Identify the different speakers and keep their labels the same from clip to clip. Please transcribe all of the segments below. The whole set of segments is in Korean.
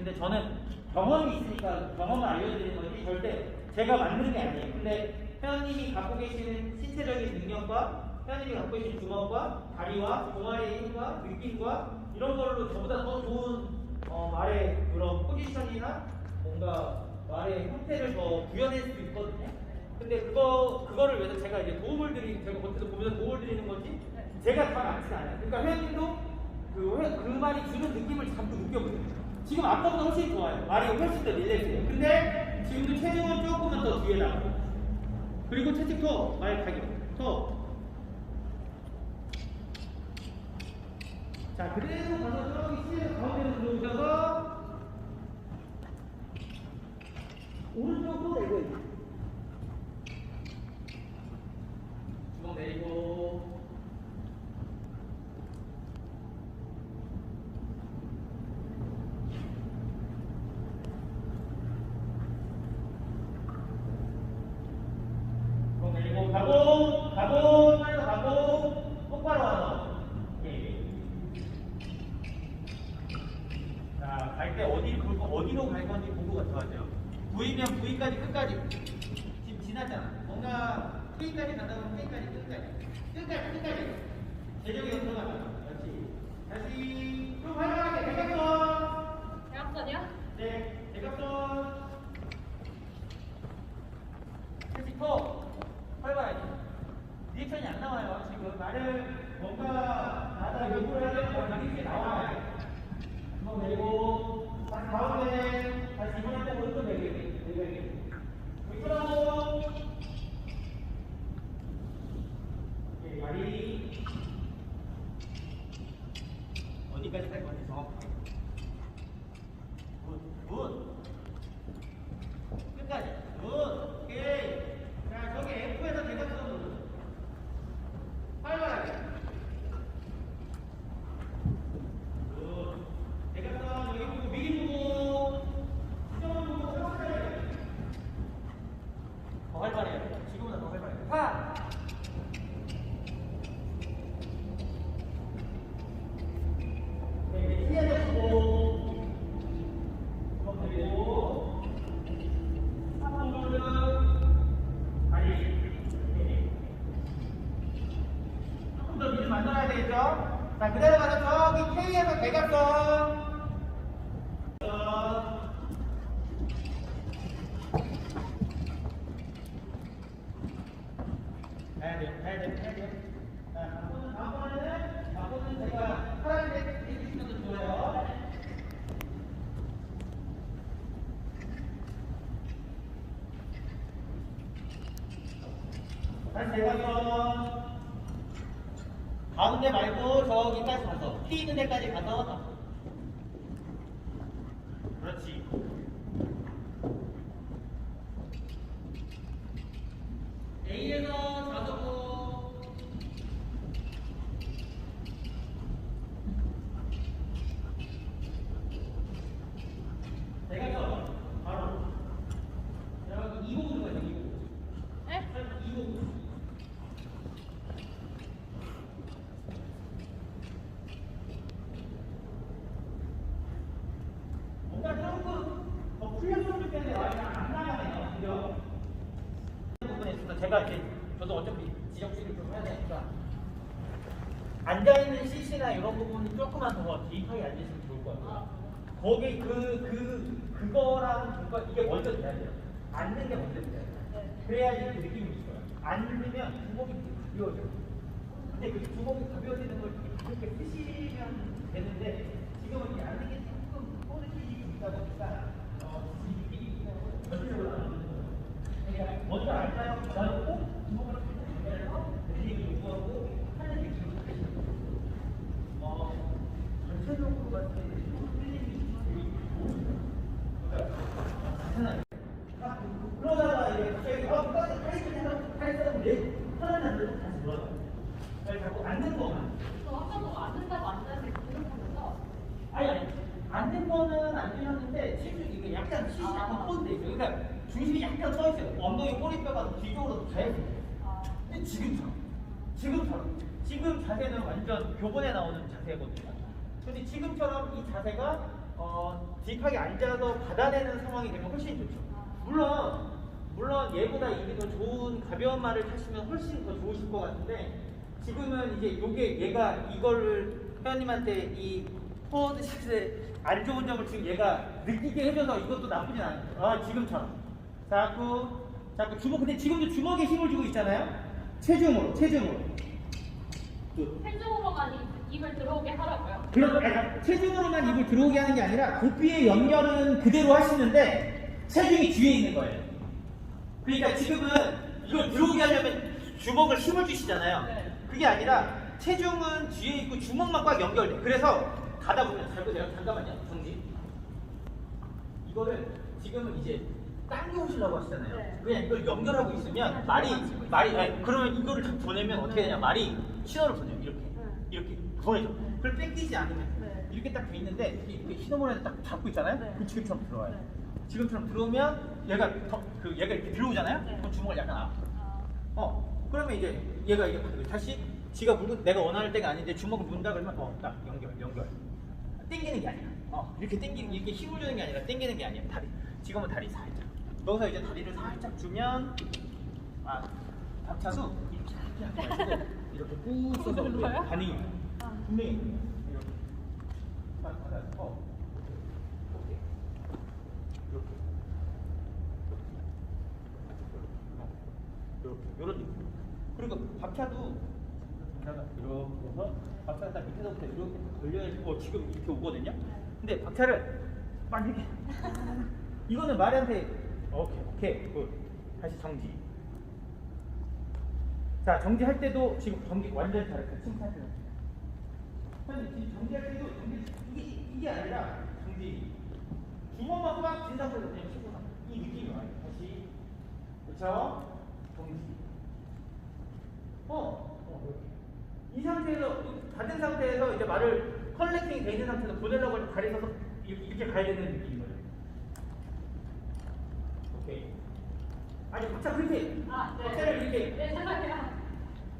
Speaker 1: 있는데 저는 경험이 있으니까 경험을 알려드리는 거지 절대 제가 만드는 게 아니에요. 근데 회원님이 갖고 계시는 신체적인 능력과 회원님이 갖고 계신 주먹과 다리와 종아리의 힘과 느낌과 이런 걸로 저보다 더 좋은 어, 말의 그런 포지션이나 뭔가 말의 형태를 더 구현할 수 있거든요. 근데 그거 그거를 위해서 제가 이제 도움을 드리는 제가 겉에서 보면서 도움을 드리는 거지 제가 다 맞진 않아요. 그러니까 회원님도 그, 회- 그 말이 주는 느낌을 자꾸 느껴보세요. 지금 아까보다 훨씬 좋아요. 말이 훨씬 더 릴렉스해요. 근데 지금도 체중은 조금만 더 뒤에 나가고 그리고 채찍 더말 타격 더. 자 그대로 가서 저기 시에서 가운데로 들어오셔서 오른쪽으로 내고 있어요. 주먹 내리고 주먹 내리고 가고 가고 빨리 가고 똑바로 와서 예. 자, 갈 때 어디 그 어디로 갈 건지 보고가 좋아져요. V면 V까지 끝까지. 지금 지났잖아. 뭔가 K까지 간다 그러면 K까지 끝까지. 끝까지 끝까지. 제적이 들어가다. 그렇지. 다시 좀 활발하게 대각선.
Speaker 2: 대학선이야?
Speaker 1: 네, 대각선. 다시 더 활발하게. 리액션이 안 나와요. 지금 말을 뭔가 나다 요구를 하려면 이렇게 나와요. 한번 내리고 다시 가운데 다시 이번에 또 오른쪽 내리기 내리기 이끌어고 예, 다리 어디까지 갈 건지 정확하게 굿, 굿 끝까지 굿 오케이 자 저기 F에서 대각선으로 활발하게 굿. 대각선 여기 보고 미리 보고 수정을 보고 활발하게 더 활발해요 지금보다 더 활발해요 파 네, 피해서 보고 한번 그리고 한번은 다리 네. 조금 더 미리 되겠죠? 자, 그대로 가서 저기 K에서 대각선. 다시 대각선. 가운데 말고 저기까지 가서 피 있는 데까지 가서 그렇지 A에서 좌석으로 대각선 바로 여기 2곡으로 가요 2곡
Speaker 2: 에?
Speaker 1: 2곡 뭔가 조금 더 풀렸으면 좋겠는데 말이 안 나가네요. 그죠? 부분에 있어서 제가 이제 저도 어차피 지정치를 좀 해야 되니까 앉아있는 CC나 이런 부분은 조금만 더 딥하게 앉으시면 좋을 것 같아요. 거기 그, 그, 그거랑 그거, 이게 먼저 돼야 돼요. 앉는 게 먼저 돼야 돼요. 그래야지 그 느낌이 있어요. 앉으면 주먹이 가벼워져요. 근데 그 주먹이 가벼워지는 걸 이렇게 쓰시면 되는데 지금은 이렇게 앉는 게 조금 꼬르기 있다 보니까 어, 이 느낌이 전체적으로 안 오는 거예요. 그러니까 먼저 앉아요. 그다음에 꼭 주먹을 내려서 내리기 요구하고 하는 게 지금 어, 전체적으로 봤을 때 주먹 끌림이 되게 좋은 그러다가 이제 갑자기 어, 빨리 빨리 좀 해서 빨리 해서 내 편한 빨리 자꾸 앉는 거만.
Speaker 2: 너 아까도 앉는다고 앉는다고 그러면서
Speaker 1: 아니 아니 앉는 거는 안 되셨는데 지금 이게 약간 시시 약간 뻗돼 있어요. 그러니까 중심이 약간 서 있어요. 엉덩이 꼬리뼈가 뒤쪽으로 돼요.
Speaker 2: 아,
Speaker 1: 근데 지금처럼 지금처럼 지금 자세는 완전 교본에 나오는 자세거든요. 근데 지금처럼 이 자세가 어, 딥하게 앉아서 받아내는 상황이 되면 훨씬 좋죠. 물론 물론 얘보다 이게 더 좋은 가벼운 말을 타시면 훨씬 더 좋으실 것 같은데 지금은 이제 요게 얘가 이거를 회원님한테 이 포워드 샷의 안 좋은 점을 지금 얘가 느끼게 해줘서 이것도 나쁘진 않아요. 아 지금처럼 자꾸 자꾸 주먹 근데 지금도 주먹에 힘을 주고 있잖아요. 체중으로 체중으로. 또
Speaker 2: 입- 입을 들어오게 하라고요.
Speaker 1: 그런 아니, 체중으로만 입을 들어오게 하는 게 아니라 고삐의 연결은 그대로 하시는데 체중이 뒤에 있는 거예요. 그러니까 지금은 이걸 들어오게 하려면 주먹을 힘을 주시잖아요.
Speaker 2: 네.
Speaker 1: 그게 아니라 체중은 뒤에 있고 주먹만 꽉 연결돼. 그래서 가다 보면 잘 보세요. 잠깐만요. 정지. 이거를 지금은 이제 당겨 오시려고 하시잖아요.
Speaker 2: 네.
Speaker 1: 그냥 이걸 연결하고 있으면 말이 말이 아니, 그러면 이거를 딱 보내면 어떻게 되냐 말이 신호를 보내요. 이렇게 이렇게 보내죠. 그걸 뺏기지 않으면
Speaker 2: 네.
Speaker 1: 이렇게 딱 돼 있는데 이렇게, 이렇게 신호문에 딱 잡고 있잖아요.
Speaker 2: 네.
Speaker 1: 그 지금처럼 들어와요.
Speaker 2: 네.
Speaker 1: 지금처럼 들어오면 얘가 더, 그 얘가 이렇게 들어오잖아요.
Speaker 2: 네.
Speaker 1: 그럼 주먹을 약간 앞.
Speaker 2: 아,
Speaker 1: 어 그러면 이제 얘가 이게 다시 지가 물고 내가 원하는 때가 아닌데 주먹을 문다 그러면 어딱 연결 연결. 땡기는 게 아니라 어 이렇게 땡기는 이렇게 힘을 주는 게 아니라 땡기는 게 아니라 다리 지금은 다리 살짝 여기서 이제 다리를 살짝 주면 아 박차수 이렇게 마시고 이렇게 꾹 써서? 반응이
Speaker 2: 아.
Speaker 1: 분명히 이렇게 딱 받아서 오케이 이렇게 이런 느낌. 그리고 박차도 이렇게 해서 박차가 딱 밑에서부터 이렇게 걸려야지 어 지금 이렇게 오거든요. 근데 박차를 막 이렇게 이거는 말한테 오케이 오케이. 굿. 다시 정지. 자 정지할 때도 지금 정지 완전 잘했어요 칭찬해요. 선생님 지금 정지할 때도 정지 이게 이게 아니라 정지. 주먹만 꽉쥔 상태에서 그냥 치고 나이 느낌이 와요. 다시. 그렇죠 정지 어, 어 이렇게. 이 상태에서 받은 상태에서 이제 말을 컬렉팅이 돼 있는 상태에서 보내려고 할 때 다리 서서 이렇게, 가야 되는 느낌인 거예요 오케이 아니 박자 그렇게
Speaker 2: 아, 네.
Speaker 1: 박자를 이렇게
Speaker 2: 네, 죄송해요.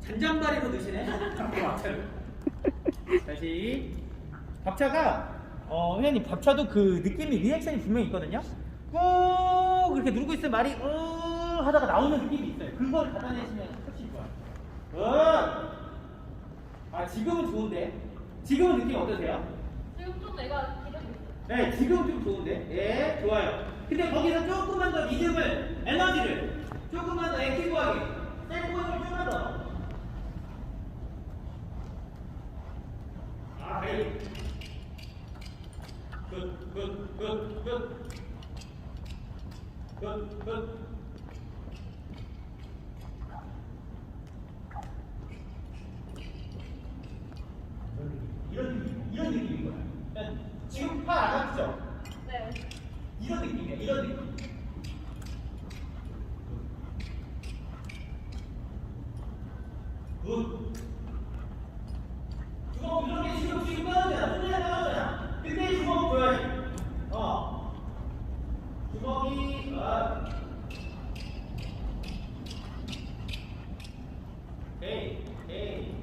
Speaker 1: 잔잔바리로 넣으시네. 박차를. 다시. 박차가 어 회원님 박차도 그 느낌이 리액션이 분명히 있거든요. 꾹 이렇게 누르고 있으면 말이 으 하다가 나오는 느낌이 있어요. 그걸 받아내시면 어. 아 지금은 좋은데. 지금은 느낌 어떠세요?
Speaker 2: 지금 좀 내가 기대고 있어요.
Speaker 1: 네, 지금 좀 좋은데. 예, 좋아요. 근데 거기서 조금만 더 리듬을, 에너지를 조금만 더 액티브하게, 템포를 조금만 더. 아, 네. 굿, 굿, 굿, 굿. 굿, 굿. 이런 느낌, 이런 느낌인 거야. 그러니까 지금 팔안 아프죠?
Speaker 2: 네.
Speaker 1: 이런 느낌이야, 이런 느낌. 굿. 주먹 이렇게 지금 지금 꺼졌잖아. 손에 꺼졌잖아. 근데 주먹 보여야지. 어. 주먹이 어. 에이, 에이.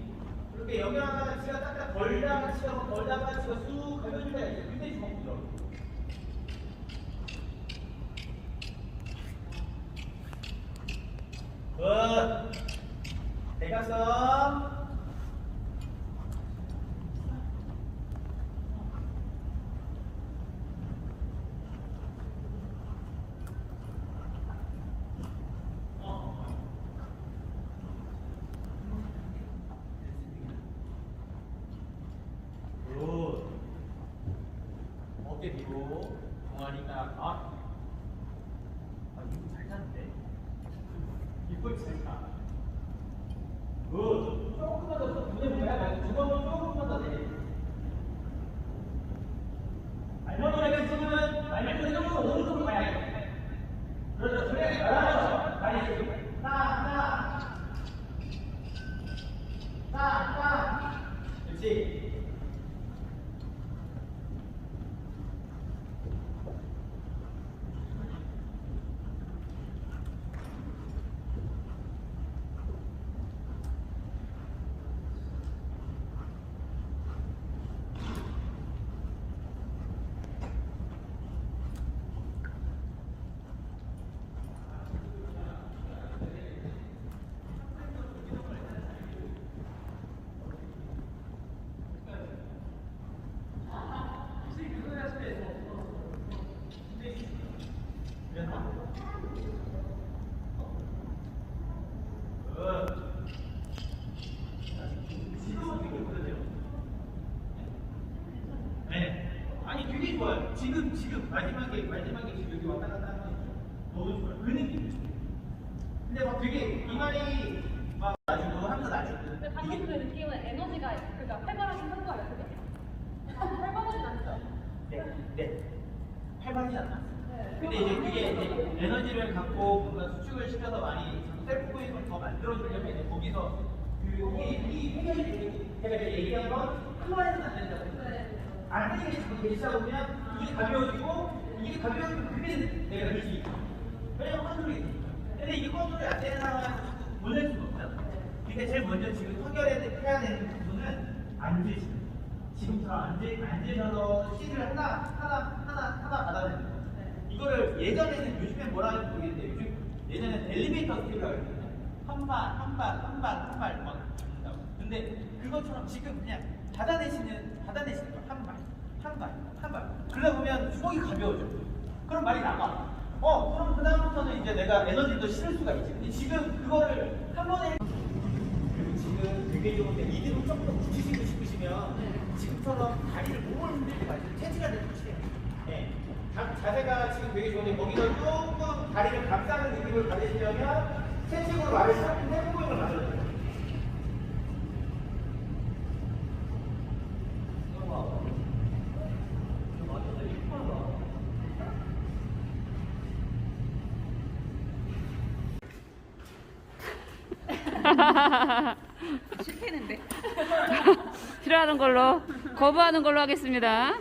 Speaker 1: 그렇게 연결하다가 지가 딱딱 벌다가 지가 벌다가 지가 쑥 가져줄 때가 있어. 근데 주먹 들어. 굿. 대각선. 굿. 어깨 뒤로 동아리 딱. 아, 아 이거 잘 잤는데? 이거 잘 자. 굿. 조금만 더 눈에 보여야 말고 두 번만 조금만 더 내려. 알몸을 지금은 말몸을 조금 오른쪽으로 가야 돼. 그렇죠. 그래. 그렇죠. 다리 이렇게. 딱, 딱. 딱, 딱. 그렇지. 좋아요. 지금 지금 마지막에 마지막에 지금 여기 왔다 갔다 하는? 너무 좋아요. 그 느낌. 근데 막 되게 이 말이 막 놔주고 하면서 놔주고
Speaker 2: 근데 방금 그 느낌은 에너지가 그러니까 활발하신 한거예요 그게? 활발하진 않죠?
Speaker 1: 네, 네. 활발하지 않아.
Speaker 2: 네.
Speaker 1: 근데 이제 그게 이제 에너지를 갖고 뭔가 수축을 시켜서 많이 셀프 포인트를 더 만들어주려면 이제 거기서 그 이게 이 해결이 제가 이제 얘기한 건 클라이는 안 된다고.
Speaker 2: 네.
Speaker 1: 안 되게 지금 계시다 보면 이게 가벼워지고 이게 가벼워지면 그게 내가 될수 있고. 왜냐면 컨트롤이. 근데 이게 컨트롤이 안 되는 상황에서 못낼 수가 없어요. 그러니까 제일 먼저 지금 해결해야 되는 부분은 앉으시는. 지금처럼 앉으, 앉으셔서 시를 하나, 하나, 하나, 하나 받아내는 거예요. 이거를 예전에는 요즘에 뭐라 하는지 모르겠는데 요즘 예전에 엘리베이터 스킬이라고 했거든요. 한 발, 한 발, 한 발, 한발막 잡는다고. 근데 그것처럼 지금 그냥 받아내시는, 받아내시는 거. 한 발, 한 발, 한 발. 그러다 보면 주먹이 가벼워져. 말이 나가. 어, 그럼 그다음부터는 이제 내가 에너지도 실을 수가 있지. 근데 지금 그거를 한 번에 지금 되게 좋은데 이대로 조금 더 붙이시고 싶으시면 지금처럼 다리를 몸을 흔들지 마시고 체지가 되는 것이에요. 네. 자, 자세가 지금 되게 좋은데 거기서 조금 다리를 감싸는 느낌을 받으시려면 채찍으로 말을 잡고 해보잉을 만들어줘요.
Speaker 3: 싫어하는 걸로 거부하는 걸로 하겠습니다.